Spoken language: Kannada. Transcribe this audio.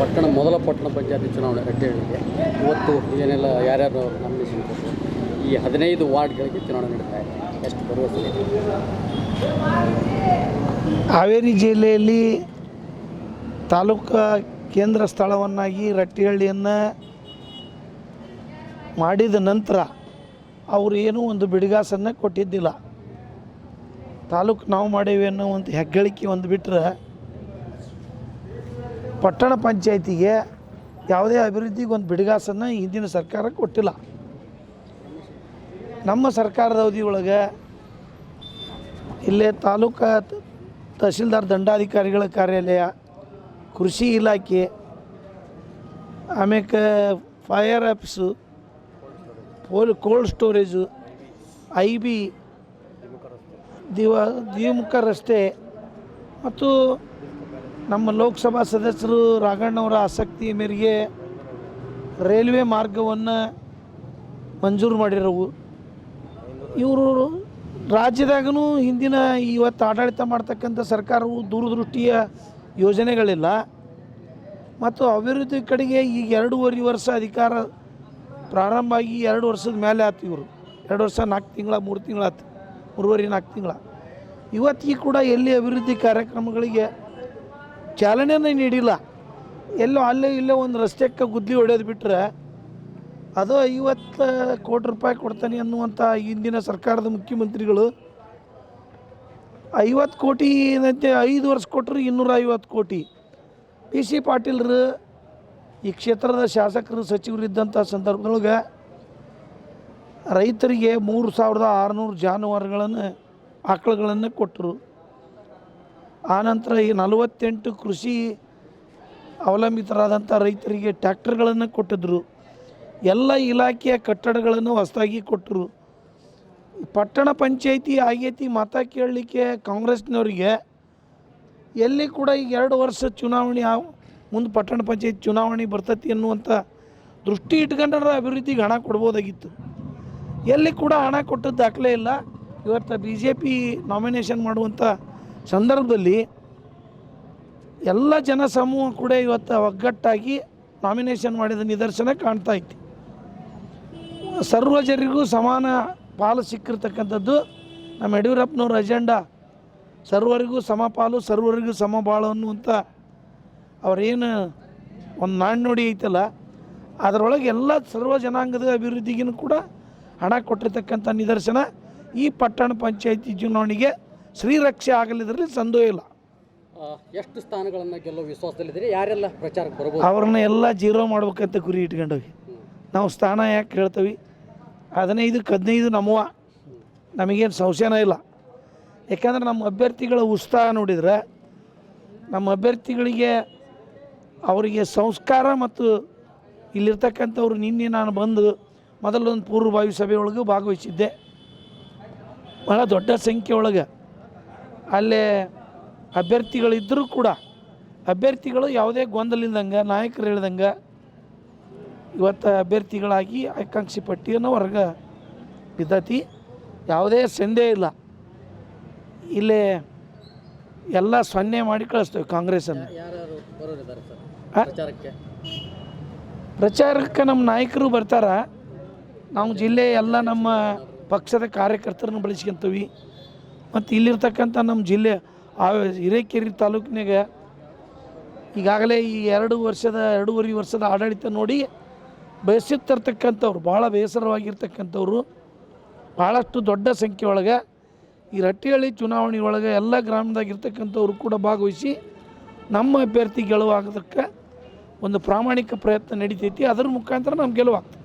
ಪಟ್ಟಣ, ಮೊದಲ ಪಟ್ಟಣ ಪಂಚಾಯತಿ ಚುನಾವಣೆ ರಟ್ಟೆಹಳ್ಳಿಗೆ ಇವತ್ತು ಏನೆಲ್ಲ ಯಾರ್ಯಾರು ನಾಮಿನೇಷನ್ ಕೊಟ್ಟರು? ಈ ಹದಿನೈದು ವಾರ್ಡ್ಗಳಿಗೆ ಚುನಾವಣೆ ನಡೀತಾ ಇದೆ. ಎಷ್ಟು ಭರವಸೆ ಹಾವೇರಿ ಜಿಲ್ಲೆಯಲ್ಲಿ ತಾಲೂಕು ಕೇಂದ್ರ ಸ್ಥಳವನ್ನಾಗಿ ರಟ್ಟಿಹಳ್ಳಿಯನ್ನು ಮಾಡಿದ ನಂತರ ಅವರು ಏನೂ ಒಂದು ಬಿಡಿಗಾಸನ್ನು ಕೊಟ್ಟಿದ್ದಿಲ್ಲ. ತಾಲೂಕು ನಾವು ಮಾಡೇವಿ ಅನ್ನೋ ಒಂದು ಹೆಗ್ಗಳಿಕೆ ಒಂದು ಬಿಟ್ಟರೆ ಪಟ್ಟಣ ಪಂಚಾಯತಿಗೆ ಯಾವುದೇ ಅಭಿವೃದ್ಧಿಗೆ ಒಂದು ಬಿಡಿಗಾಸನ್ನು ಹಿಂದಿನ ಸರ್ಕಾರ ಕೊಟ್ಟಿಲ್ಲ. ನಮ್ಮ ಸರ್ಕಾರದ ಅವಧಿಯೊಳಗೆ ಇಲ್ಲೇ ತಾಲೂಕಾ ತಹಶೀಲ್ದಾರ್ ದಂಡಾಧಿಕಾರಿಗಳ ಕಾರ್ಯಾಲಯ, ಕೃಷಿ ಇಲಾಖೆ ಆಮೇಲೆ fire office, pole cold storage I B ದಿವ ದ್ವಿಮುಖ ರಸ್ತೆ ಮತ್ತು ನಮ್ಮ ಲೋಕಸಭಾ ಸದಸ್ಯರು ರಾಘಣ್ಣವರ ಆಸಕ್ತಿ ಮೇರೆಗೆ ರೈಲ್ವೆ ಮಾರ್ಗವನ್ನು ಮಂಜೂರು ಮಾಡಿರವು. ಇವರು ರಾಜ್ಯದಾಗೂ ಹಿಂದಿನ ಇವತ್ತು ಆಡಳಿತ ಮಾಡ್ತಕ್ಕಂಥ ಸರ್ಕಾರವು ದೂರದೃಷ್ಟಿಯ ಯೋಜನೆಗಳಿಲ್ಲ. ಮತ್ತು ಅಭಿವೃದ್ಧಿ ಕಡೆಗೆ ಈಗ ಎರಡೂವರೆ ವರ್ಷ ಅಧಿಕಾರ ಪ್ರಾರಂಭ ಆಗಿ ಎರಡು ವರ್ಷದ ಮೇಲೆ ಆಯ್ತು ಇವರು. ಎರಡು ವರ್ಷ ನಾಲ್ಕು ತಿಂಗಳ, ಮೂರು ತಿಂಗಳಾಯ್ತು ಮೂರುವರೆ ನಾಲ್ಕು ತಿಂಗಳ. ಇವತ್ತಿಗೆ ಕೂಡ ಎಲ್ಲಿ ಅಭಿವೃದ್ಧಿ ಕಾರ್ಯಕ್ರಮಗಳಿಗೆ ಚಾಲನೆನೇ ನೀಡಿಲ್ಲ. ಎಲ್ಲೋ ಅಲ್ಲೇ ಇಲ್ಲೇ ಒಂದು ರಸ್ತೆಕ್ಕೆ ಗುದ್ಲಿ ಹೊಡೆಯೋದು ಬಿಟ್ಟರೆ ಅದು ಐವತ್ತು ಕೋಟಿ ರೂಪಾಯಿ ಕೊಡ್ತಾನೆ ಅನ್ನುವಂಥ ಹಿಂದಿನ ಸರ್ಕಾರದ ಮುಖ್ಯಮಂತ್ರಿಗಳು. ಐವತ್ತು ಕೋಟಿ ಏನಂತೆ? ಐದು ವರ್ಷ ಕೊಟ್ಟರು ಇನ್ನೂರ ಐವತ್ತು ಕೋಟಿ. ಪಿ ಸಿ ಪಾಟೀಲ್ರು ಈ ಕ್ಷೇತ್ರದ ಶಾಸಕರು, ಸಚಿವರು ಇದ್ದಂಥ ಸಂದರ್ಭದೊಳಗೆ ರೈತರಿಗೆ ಮೂರು ಸಾವಿರದ ಆರುನೂರು ಜಾನುವಾರುಗಳನ್ನು, ಆಕಳುಗಳನ್ನು ಕೊಟ್ಟರು. ಆನಂತರ ಈ ನಲವತ್ತೆಂಟು ಕೃಷಿ ಅವಲಂಬಿತರಾದಂಥ ರೈತರಿಗೆ ಟ್ಯಾಕ್ಟರ್ಗಳನ್ನು ಕೊಟ್ಟಿದ್ರು. ಎಲ್ಲ ಇಲಾಖೆಯ ಕಟ್ಟಡಗಳನ್ನು ಹೊಸದಾಗಿ ಕೊಟ್ಟರು. ಪಟ್ಟಣ ಪಂಚಾಯಿತಿ ಆಗೈತಿ ಮತ ಕೇಳಲಿಕ್ಕೆ ಕಾಂಗ್ರೆಸ್ನವರಿಗೆ, ಎಲ್ಲಿ ಕೂಡ ಈಗ ಎರಡು ವರ್ಷ ಚುನಾವಣೆ ಆ ಮುಂದೆ ಪಟ್ಟಣ ಪಂಚಾಯಿತಿ ಚುನಾವಣೆ ಬರ್ತೈತಿ ಅನ್ನುವಂಥ ದೃಷ್ಟಿ ಇಟ್ಕೊಂಡ್ರೆ ಅಭಿವೃದ್ಧಿಗೆ ಹಣ ಕೊಡ್ಬೋದಾಗಿತ್ತು. ಎಲ್ಲಿ ಕೂಡ ಹಣ ಕೊಟ್ಟದ್ದು ದಾಖಲೆ ಇಲ್ಲ. ಇವತ್ತು ಬಿ ಜೆ ಪಿ ನಾಮಿನೇಷನ್ ಮಾಡುವಂಥ ಸಂದರ್ಭದಲ್ಲಿ ಎಲ್ಲ ಜನ ಸಮೂಹ ಕೂಡ ಇವತ್ತು ಒಗ್ಗಟ್ಟಾಗಿ ನಾಮಿನೇಷನ್ ಮಾಡಿದ ನಿದರ್ಶನ ಕಾಣ್ತಾ ಐತಿ ಸರ್ವಜರಿಗೂ ಸಮಾನ ಪಾಲು ಸಿಕ್ಕಿರ್ತಕ್ಕಂಥದ್ದು ನಮ್ಮ ಯಡಿಯೂರಪ್ಪನವ್ರ ಅಜೆಂಡಾ ಸರ್ವರಿಗೂ ಸಮ ಪಾಲು, ಸರ್ವರಿಗೂ ಸಮ ಬಾಳು ಅನ್ನುವಂಥ ಅವರೇನು ಒಂದು ನಾಣ್ಣುಡಿ ಐತಲ್ಲ, ಅದರೊಳಗೆ ಎಲ್ಲ ಸರ್ವ ಜನಾಂಗದ ಅಭಿವೃದ್ಧಿಗೂ ಕೂಡ ಹಣ ಕೊಟ್ಟಿರ್ತಕ್ಕಂಥ ನಿದರ್ಶನ ಈ ಪಟ್ಟಣ ಪಂಚಾಯತಿ ಚುನಾವಣೆಗೆ ಶ್ರೀರಕ್ಷೆ ಆಗಲಿದ್ರಲ್ಲಿ ಸಂದೇಹ ಇಲ್ಲ. ಎಷ್ಟು ಸ್ಥಾನಗಳನ್ನು ಗೆಲ್ಲೋ ವಿಶ್ವಾಸದಲ್ಲಿದ್ದೀರಿ? ಯಾರೆಲ್ಲ ಪ್ರಚಾರಕ್ಕೆ ಬರಬಹುದು ಅವ್ರನ್ನ ಎಲ್ಲ ಜೀರೋ ಮಾಡ್ಬೇಕಂತ ಗುರಿ ಇಟ್ಕೊಂಡವಿ ನಾವು ಸ್ಥಾನ ಯಾಕೆ ಹೇಳ್ತೀವಿ? ಹದಿನೈದಕ್ಕೆ ಹದಿನೈದು ನಮ್ಮವ ನಮಗೇನು ಸಂಶಯನ ಇಲ್ಲ. ಯಾಕಂದ್ರೆ ನಮ್ಮ ಅಭ್ಯರ್ಥಿಗಳ ಉತ್ಸಾಹ ನೋಡಿದ್ರೆ ನಮ್ಮ ಅಭ್ಯರ್ಥಿಗಳಿಗೆ ಅವರಿಗೆ ಸಂಸ್ಕಾರ ಮತ್ತು ಇಲ್ಲಿರ್ತಕ್ಕಂಥವ್ರು ನಿನ್ನೆ ನಾನು ಬಂದು ಮೊದಲೊಂದು ಪೂರ್ವಭಾವಿ ಸಭೆ ಒಳಗೆ ಭಾಗವಹಿಸಿದ್ದೆ. ಭಾಳ ದೊಡ್ಡ ಸಂಖ್ಯೆ ಒಳಗೆ ಅಲ್ಲೇ ಅಭ್ಯರ್ಥಿಗಳಿದ್ದರೂ ಕೂಡ ಅಭ್ಯರ್ಥಿಗಳು ಯಾವುದೇ ಗೊಂದಲ ಇಲ್ದಂಗೆ ನಾಯಕರು ಹೇಳ್ದಂಗೆ ಇವತ್ತು ಅಭ್ಯರ್ಥಿಗಳಾಗಿ ಆಕಾಂಕ್ಷಿ ಪಟ್ಟಿಯನ್ನು ಹೊರಗೆ ಬಿದ್ದತಿ. ಯಾವುದೇ ಸಂದೇ ಇಲ್ಲ. ಇಲ್ಲೇ ಎಲ್ಲ ಸೊನ್ನೆ ಮಾಡಿ ಕಳಿಸ್ತೇವೆ ಕಾಂಗ್ರೆಸ್ಸನ್ನು. ಪ್ರಚಾರಕ್ಕೆ ನಮ್ಮ ನಾಯಕರು ಬರ್ತಾರ. ನಾವು ಜಿಲ್ಲೆ ಎಲ್ಲ ನಮ್ಮ ಪಕ್ಷದ ಕಾರ್ಯಕರ್ತರನ್ನು ಬಳಸ್ಕೊಂತೀವಿ. ಮತ್ತು ಇಲ್ಲಿರ್ತಕ್ಕಂಥ ನಮ್ಮ ಜಿಲ್ಲೆ, ಆ ಹಿರೇಕೆರೆ ತಾಲೂಕಿನಾಗ ಈಗಾಗಲೇ ಈ ಎರಡು ವರ್ಷದ, ಎರಡೂವರೆ ವರ್ಷದ ಆಡಳಿತ ನೋಡಿ ಬಯಸುತ್ತಿರ್ತಕ್ಕಂಥವ್ರು ಭಾಳ ಬೇಸರವಾಗಿರ್ತಕ್ಕಂಥವ್ರು ಭಾಳಷ್ಟು ದೊಡ್ಡ ಸಂಖ್ಯೆ ಒಳಗೆ ಈ ರಟ್ಟಿಹಳ್ಳಿ ಚುನಾವಣೆ ಒಳಗೆ ಎಲ್ಲ ಗ್ರಾಮದಾಗಿರ್ತಕ್ಕಂಥವ್ರು ಕೂಡ ಭಾಗವಹಿಸಿ ನಮ್ಮ ಅಭ್ಯರ್ಥಿ ಗೆಲುವಾಗೋದಕ್ಕೆ ಒಂದು ಪ್ರಾಮಾಣಿಕ ಪ್ರಯತ್ನ ನಡೀತೈತಿ, ಅದರ ಮುಖಾಂತರ ನಮ್ಮ ಗೆಲುವಾಗ್ತದೆ.